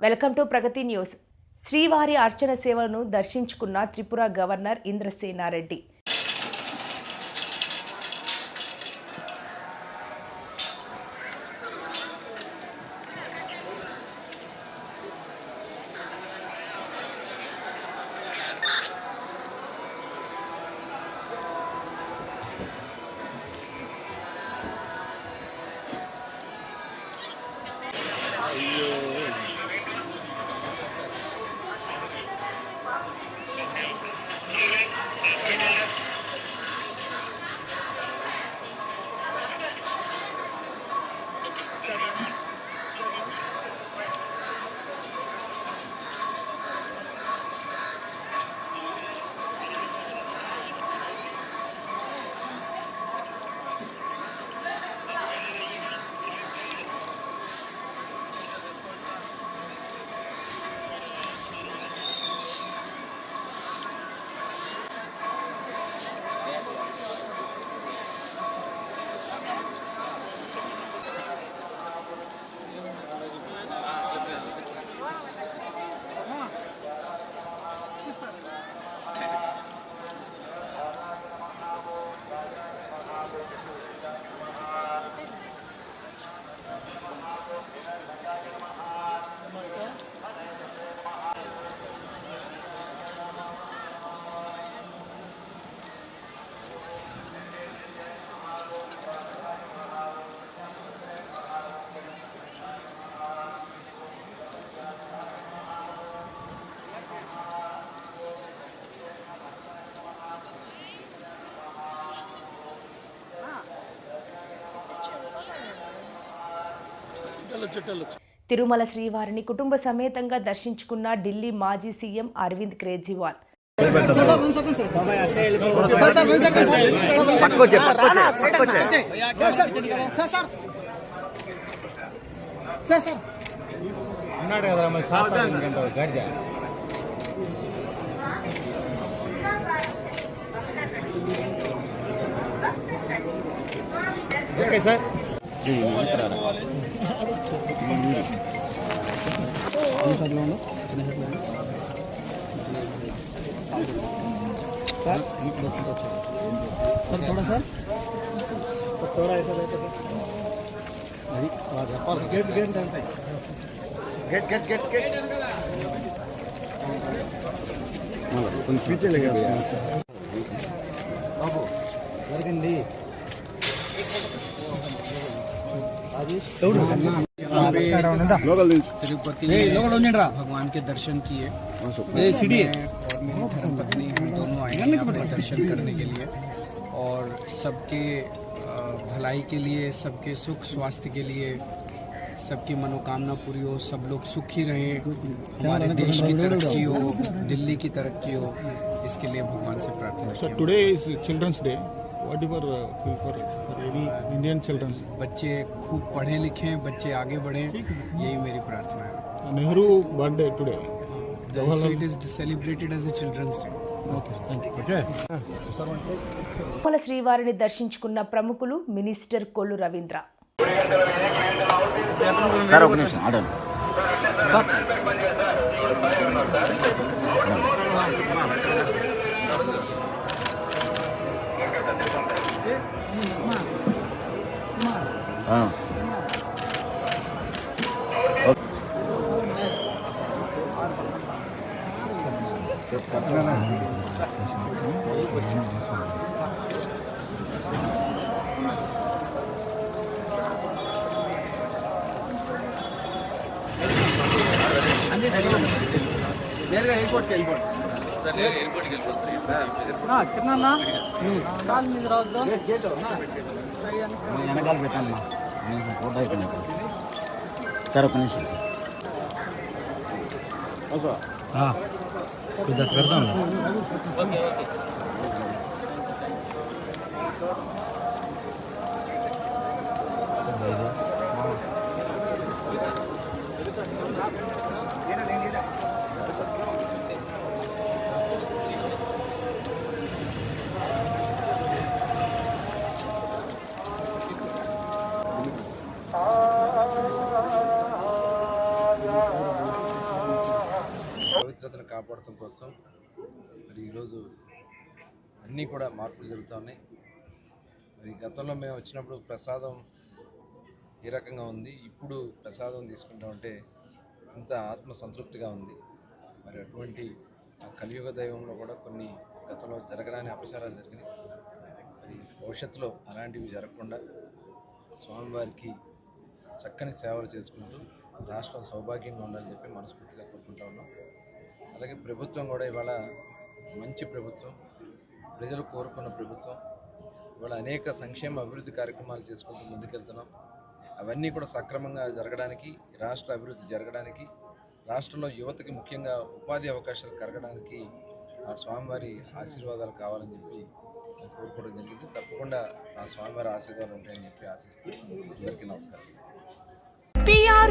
Welcome to Pragathi news. శ్రీవారి అర్చన సేవలను దర్శించుకున్న త్రిపుర గవర్నర్ ఇంద్రసేనారెడ్డి. తిరుమల శ్రీవారిని కుటుంబ సమేతంగా దర్శించుకున్న ఢిల్లీ మాజీ సీఎం అరవింద్ కేజ్రీవాల్. కదా మరి గర్జ ఓకే సార్. सर थोड़ा सर थोड़ा ऐसा रहता है అది చెప్పాలి గేట్ గేట్ అంటే గేట్ గేట్ గేట్ గేట్ కొంచెం ఫ్యూచర్ బాబు జరగండి तिरुपति भगवान के दर्शन किए। और मेरी धर्मपत्नी हम दोनों आए हैं दर्शन करने के लिए। और सबके भलाई के लिए सबके सुख स्वास्थ्य के लिए सबकी मनोकामना पूरी हो सब लोग सुखी रहें। हमारे देश की तरक्की हो दिल्ली की तरक्की हो इसके लिए भगवान से प्रार्थना So की। today is Children's Day. What you for, uh, for, for any Indian children? बच्चे खूब पढ़े लिखें बच्चे आगे बढ़ें यही मेरी प्रार्थना है Nehru birthday today. So it is celebrated as a children's day. Okay, thank you. Okay. Tirumala శ్రీవారిని దర్శించుకున్న ప్రముఖులు మినిస్టర్ కొల్లు రవీంద్ర సార్ ఒక నిమిషం ఆడండి ఆ. వెనకాల పెట్టండి మా. నిమిషం ఫోటో అయిపోయినట్టు సార్ ఒక నిమిషం. ఇద్దరు పవిత్రతను కాపాడటం కోసం మరి ఈరోజు అన్నీ కూడా మార్పులు జరుగుతున్నాయి మరి గతంలో మేము వచ్చినప్పుడు ప్రసాదం ఏ రకంగా ఉంది ఇప్పుడు ప్రసాదం తీసుకుంటా ఉంటే ఇంత ఆత్మ సంతృప్తిగా ఉంది. మరి అటువంటి ఆ కలియుగ దైవంలో కూడా కొన్ని గతంలో జరగరాని అపచారాలు జరిగినాయి. మరి భవిష్యత్తులో అలాంటివి జరగకుండా స్వామివారికి చక్కని సేవలు చేసుకుంటూ రాష్ట్రం సౌభాగ్యంగా ఉండాలని చెప్పి మనస్ఫూర్తిగా కోరుకుంటా ఉన్నాం. అలాగే ప్రభుత్వం కూడా ఇవాళ మంచి ప్రభుత్వం. ప్రజలు కోరుకున్న ప్రభుత్వం. ఇవాళ అనేక సంక్షేమ అభివృద్ధి కార్యక్రమాలు చేసుకుంటూ ముందుకెళ్తున్నాం. అవన్నీ కూడా సక్రమంగా జరగడానికి రాష్ట్ర అభివృద్ధి జరగడానికి రాష్ట్రంలో యువతకి ముఖ్యంగా ఉపాధి అవకాశాలు కరగడానికి ఆ స్వామివారి ఆశీర్వాదాలు కావాలని చెప్పి నేను కోరుకోవడం జరిగింది. తప్పకుండా ఆ స్వామివారి ఆశీర్వాదాలు ఉంటాయని చెప్పి ఆశిస్తూ అందరికీ నమస్కారం.